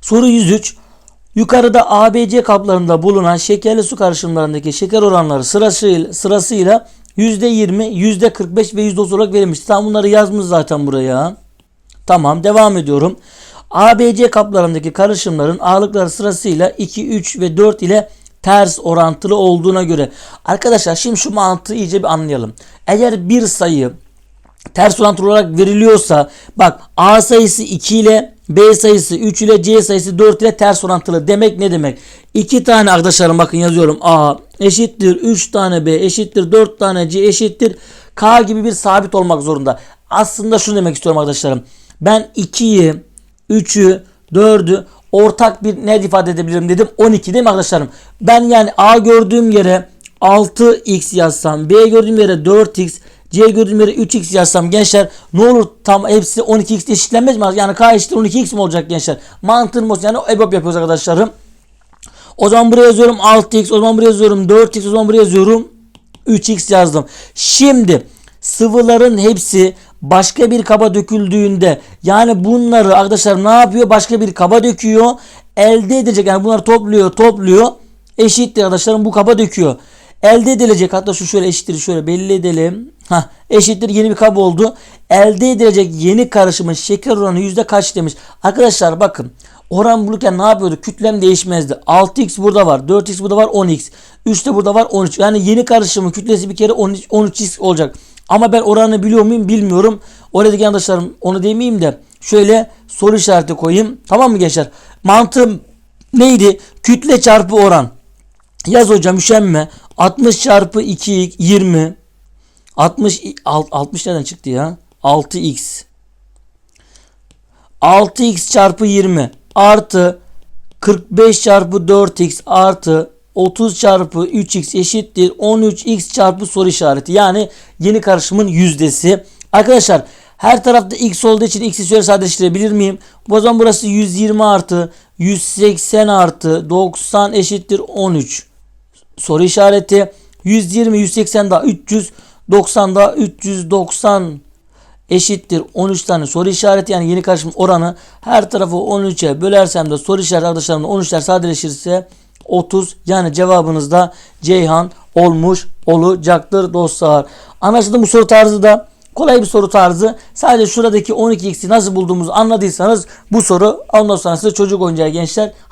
Soru 103. Yukarıda ABC kaplarında bulunan şekerli su karışımlarındaki şeker oranları sırasıyla, sırasıyla %20, %45 ve %30 olarak verilmiştir. Tam bunları yazmış zaten buraya. Tamam devam ediyorum. ABC kaplarındaki karışımların ağırlıkları sırasıyla 2, 3 ve 4 ile ters orantılı olduğuna göre. Arkadaşlar şimdi şu mantığı iyice bir anlayalım. Eğer bir sayı ters orantılı olarak veriliyorsa bak A sayısı 2 ile B sayısı 3 ile C sayısı 4 ile ters orantılı demek ne demek? 2 tane arkadaşlarım bakın yazıyorum A eşittir 3 tane B eşittir 4 tane C eşittir K gibi bir sabit olmak zorunda. Aslında şunu demek istiyorum arkadaşlarım. Ben 2'yi 3'ü 4'ü ortak bir ne ifade edebilirim dedim 12 değil mi arkadaşlarım? Ben yani A gördüğüm yere 6x yazsam B gördüğüm yere 4x C gördüğüm yere 3x yazsam gençler ne olur tam hepsi 12x eşitlenmez mi? Yani K eşittir 12x mi olacak gençler? Mantığın bu yani EBOB yapıyoruz arkadaşlarım. O zaman buraya yazıyorum 6x, o zaman buraya yazıyorum 4x, o zaman buraya yazıyorum 3x yazdım. Şimdi sıvıların hepsi başka bir kaba döküldüğünde yani bunları arkadaşlar ne yapıyor? Başka bir kaba döküyor. Elde edecek yani bunları topluyor, topluyor. Eşittir arkadaşlarım bu kaba döküyor. Elde edilecek hatta şu şöyle eşittir şöyle belli edelim. Ha eşittir yeni bir kap oldu. Elde edilecek yeni karışımın şeker oranı yüzde kaç demiş. Arkadaşlar bakın oran bulurken ne yapıyordu? Kütlem değişmezdi. 6x burada var. 4x burada var. 10x. 3 de burada var. 13. Yani yeni karışımın kütlesi bir kere 13, 13x olacak. Ama ben oranı biliyor muyum bilmiyorum. Oradaki arkadaşlarım onu demeyeyim de şöyle soru işareti koyayım. Tamam mı gençler? Mantığım neydi? Kütle çarpı oran. Yaz hocam üşenme. 60 çarpı 2 20. 60 alt- 60 nereden çıktı ya? 6x. 6x çarpı 20 artı 45 çarpı 4x artı 30 çarpı 3x eşittir 13x çarpı soru işareti. Yani yeni karışımın yüzdesi. Arkadaşlar her tarafta x olduğu için x'i şöyle sadeleştirebilir miyim? O zaman burası 120 artı 180 artı 90 eşittir 13 soru işareti 120 180 daha 300 90 daha 390 eşittir 13 tane soru işareti. Yani yeni karışım oranı her tarafı 13'e bölersem de soru işareti arkadaşlarımla 13'ler sadeleşirse 30 yani cevabınız da Ceyhan olmuş olacaktır dostlar. Anlaşıldı bu soru tarzı da? Kolay bir soru tarzı. Sadece şuradaki 12x'i nasıl bulduğumuzu anladıysanız bu soru. Ondan sonra size çocuk oyuncağı gençler